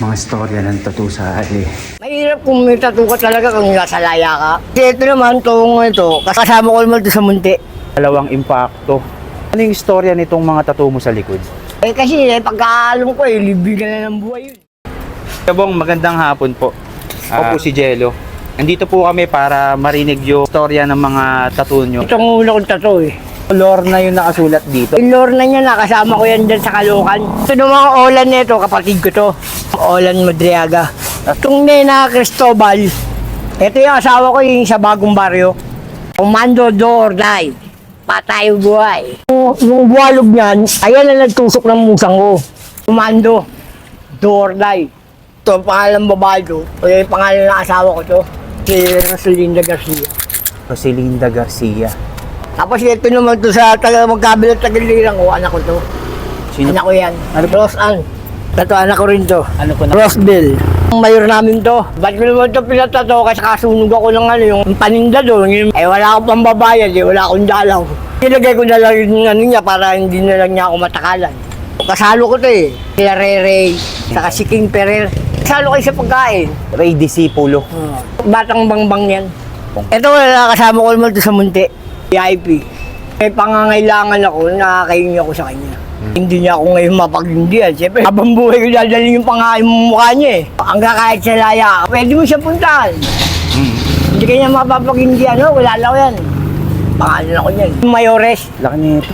mga storya ng tattoo sa Ali. Mahirap kung may tattoo ka talaga kung nasa laya ka. Kasi ito naman, itong ito, kasama ko naman ito sa munti. Dalawang impacto. Ano yung storya nitong mga tattoo mo sa likod? Eh kasi eh, pagkaalam ko eh, libigan na ng buhay yun. Kabong, magandang hapon po. Ako po si Jello. Nandito po kami para marinig yung storya ng mga tattoo nyo. Itong una kong tattoo eh. Lorna yung nakasulat dito. Yung Lorna niya, nakasama ko yan dyan sa Caloocan. Ito ng mga Olan nito, kapatid ko to. Olan Madriaga. Itong Nena Cristobal, ito yung asawa ko yung sa bagong baryo. Comando do or die. Patay buhay. Yung, yung buwalog niyan, ayan na nagtusok ng musang ko. Comando do or die. Ito ang pangalan babae ko. O yung pangalan ng asawa ko to. Si Rosalinda Garcia. Rosilinda Garcia. Tapos ito naman to sa taga magkabilang tagiliran ko, anak ko to. Sino? Anak ko yan. Ano? Rose Ann. Ito anak ko rin to. Ano po na? Roseville. Ang mayor namin to. Ba't ko naman ito pinatato kasi kasunog ako ng ano, yung paninda doon. Yung, eh wala akong pambabayad eh, wala akong dalaw. Nilagay ko na lang yung ano niya para hindi na lang niya ako matakalan. Kasalo ko to eh. Sila Rere, saka si King Ferrer. Kasalo kayo sa pagkain. Ray Disipulo. Batang bangbang yan. Ito wala kasama ko naman to sa munti. VIP. May pangangailangan ako, nakakahingi ako sa kanya. Hindi niya ako ngayon mapaghindihan. Siyempre, habang buhay ko dadalhin yung pangain mo mukha niya eh. Hanggang kahit sa laya, pwede mo siya puntahan. Mm. Hindi kanya mapapaghindihan, no? wala lang yan. Pangalan ako niyan. Mayores. Laki nito.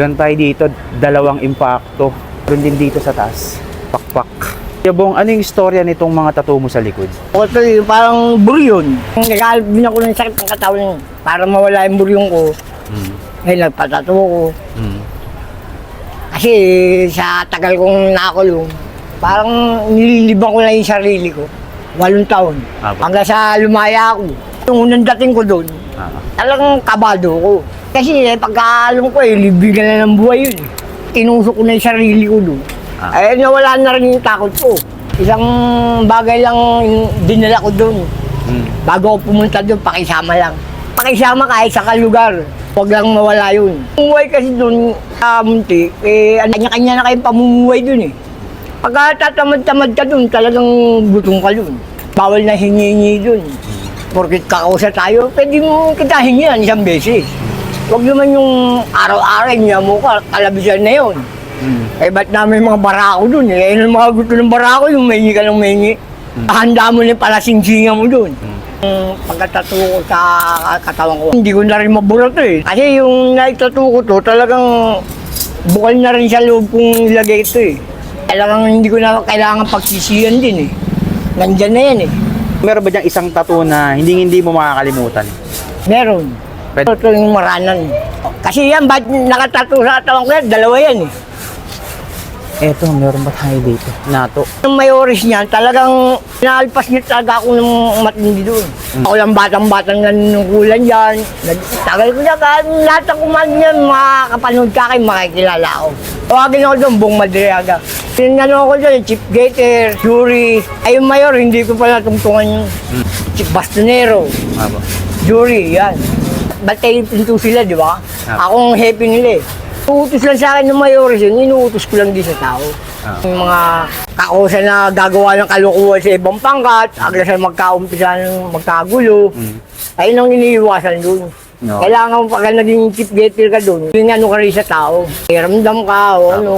Doon tayo dito, dalawang impacto. Doon din dito sa taas. Pakpak. Yabong, ano yung storya nitong mga tattoo mo sa likod? To yung parang buryon. Nagkalap din ako ng sakit ng katawan para mawala yung buryon ko. Mm. Ngayon nagpatato ko. Mm. Kasi sa tagal kong nakulong, parang nililibang ko lang yung sarili ko. Walong taon. Apo. Hanggang sa lumaya ako. Yung unang dating ko doon, Ah. talagang kabado ko. Kasi eh, pagkaalam ko eh, libigan na ng buhay yun. eh. Tinusok ko na yung sarili ko doon. Ah. Eh, nawala na rin yung takot ko. Isang bagay lang dinala ko doon. Mm. Bago ako pumunta doon, pakisama lang. Pakisama kahit sa kalugar. Huwag lang mawala yun. Umuwi kasi doon sa munti, eh, kanya-kanya na kayong pamumuhay doon eh. Pagka tatamad-tamad ka doon, talagang gutom ka doon. Bawal na hingi-hingi doon. Porkit kakausa tayo, pwede mo kita hingihan isang beses. Huwag naman yung araw-araw niya mo ka, kalabisan na yun. Mm. Eh, ba't namin mga barako doon eh? Ayun ang mga gusto ng barako, yung mahingi ka ng mahingi. Handa mo na pala singsingan mo doon. Mm. Pagkatato ko sa katawan ko, hindi ko na rin maburat eh. Kasi yung naitato ko to, talagang bukal na rin sa loob kong ilagay ito eh. Talagang hindi ko na kailangan pagsisiyan din eh. Nandyan na yan eh. Meron ba diyang isang tattoo na hindi hindi mo makakalimutan? Meron. Pwede. Ito yung maranan. Kasi yan, ba't nakatato sa katawan ko yan? Dalawa yan eh. Eto, meron ba tayo dito? Nato. Yung mayores niya, talagang naalpas niya talaga ako ng matindi doon. Ako lang batang-batang nanunungkulan dyan. Tagal ko na ka, lahat ng kumain niya, makakapanood ka kayo, makikilala ako. Tawagin ako doon, buong Madriaga. Tinanong ako doon, Chief Gator, Jury. Ay, yung mayor, hindi ko pala tungtungan yung Chief Bastonero, Aba. Jury, yan. Batay pinto sila, di ba? Ah. Akong happy nila eh. Inuutos lang sa akin ng mayores yun, inuutos ko lang din sa tao. Ah. Yung mga kakusa na gagawa ng kalukuhan sa ibang pangkat, agad sa magkaumpisa ng magkagulo, Mm. ayun ang iniiwasan dun. No. Kailangan mo pagka naging chief getter ka dun, yung ano ka rin sa tao. May ramdam ka o ano.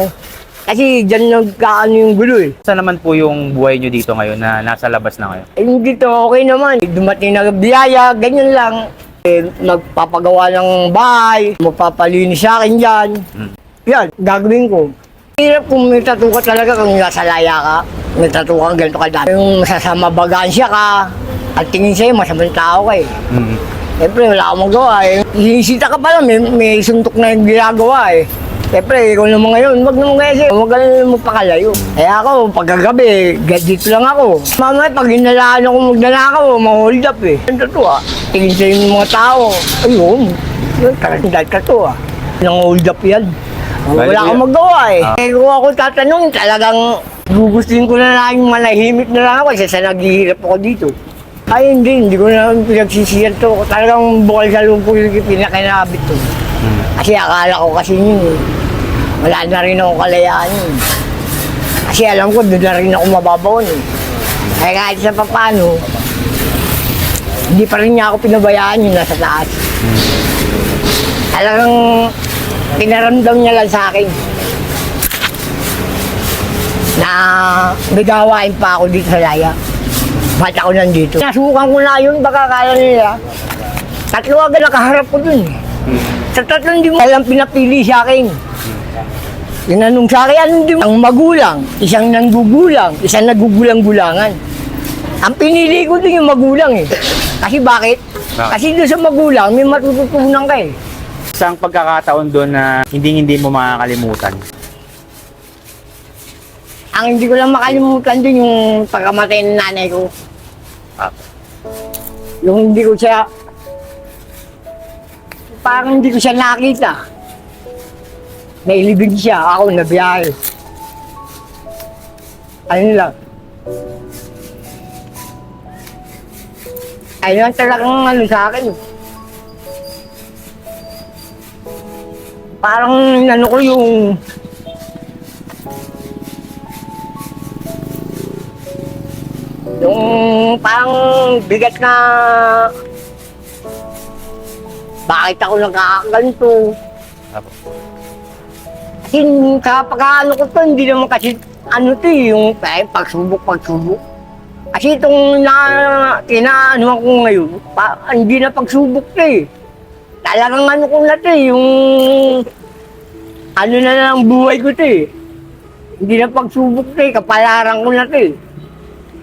Kasi dyan nagkaano yung gulo eh. Saan naman po yung buhay nyo dito ngayon na nasa labas na kayo? Eh, dito okay naman. Dumating na biyaya, ganyan lang. Eh, nagpapagawa ng bahay, magpapalinis sa akin dyan. Mm. Yan, gagawin ko. Hirap kung may tattoo ka talaga kung nasa laya ka. May tattoo ka, ganito ka dati. Yung masasama bagansya ka, at tingin sa'yo, masamang tao ka eh. Mm. Siyempre, wala akong magawa eh. Hinisita ka pala, may, may suntok na yung ginagawa eh. Siyempre, ikaw naman ngayon, wag naman kasi, huwag ka lang magpakalayo. Eh ako, pagkagabi, dito lang ako. Mamaya, pag hinalaan ako magnanakaw, ma-hold up eh. Ano to ah? Tingin sa yung mga tao. Ayun, yun, tarantad ka to ah. Nang hold up yan. Wala ko akong magawa eh. Ah. Eh kung ako tatanong, talagang gugustuhin ko na lang yung manahimik na lang ako kasi sa naghihirap ako dito. Ay hindi, hindi ko na pinagsisiyan to. Talagang bukal sa ko yung pinakinabit to. Mm. Kasi akala ko kasi yun eh. Wala na rin ako kalayaan yun. Kasi alam ko, doon na rin ako mababaon eh. Kaya kahit sa papano, hindi pa rin niya ako pinabayaan yung nasa taas. Talagang pinaramdam niya lang sa akin na nagawain pa ako dito sa Laya. Ba't ako nandito? Nasukan ko na yun, baka kaya nila. Tatlo agad nakaharap ko dun. Sa tatlo hindi mo alam pinapili sa akin. Tinanong sa akin, ano mo? Ang magulang, isang nanggugulang, isang nagugulang-gulangan. Ang pinili ko din yung magulang eh. Kasi bakit? Bakit? Kasi doon sa magulang, may matututunan ka eh. Isang pagkakataon doon na hindi hindi mo makakalimutan. Ang hindi ko lang makalimutan din yung pagkamatay ng nanay ko. Ah. Yung hindi ko siya, parang hindi ko siya nakita. Nailibig siya, ako nabiyahe. Ano lang. Ayun lang talagang ano sa akin. Parang ano ko yung Yung parang bigat na bakit ako nagkakaganto? Apo. Kasi sa pagkaano ko to, hindi naman kasi ano to eh, yung eh, pagsubok, pagsubok. Kasi itong na, kinaano ko ngayon, pa, hindi na pagsubok to eh. Talagang ano ko na to eh, yung ano na lang buhay ko to eh. Hindi na pagsubok to eh, kapalaran ko na to eh.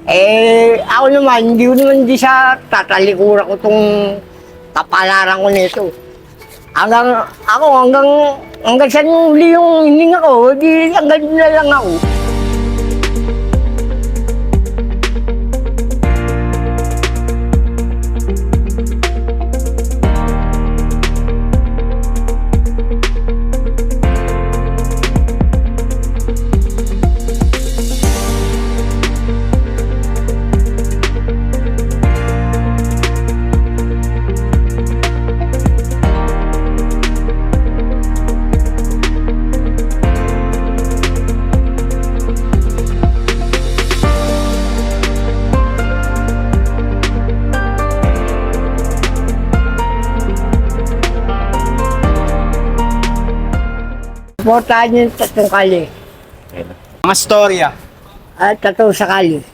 Eh, ako naman, hindi ko naman di sa tatalikuran ko tong kapalaran ko nito. Hanggang, ako hanggang, hanggang sa huli yung hininga ko, di hanggang na lang ako. Portahan yung tatlong kali. Mga storya. At tatlong sakali.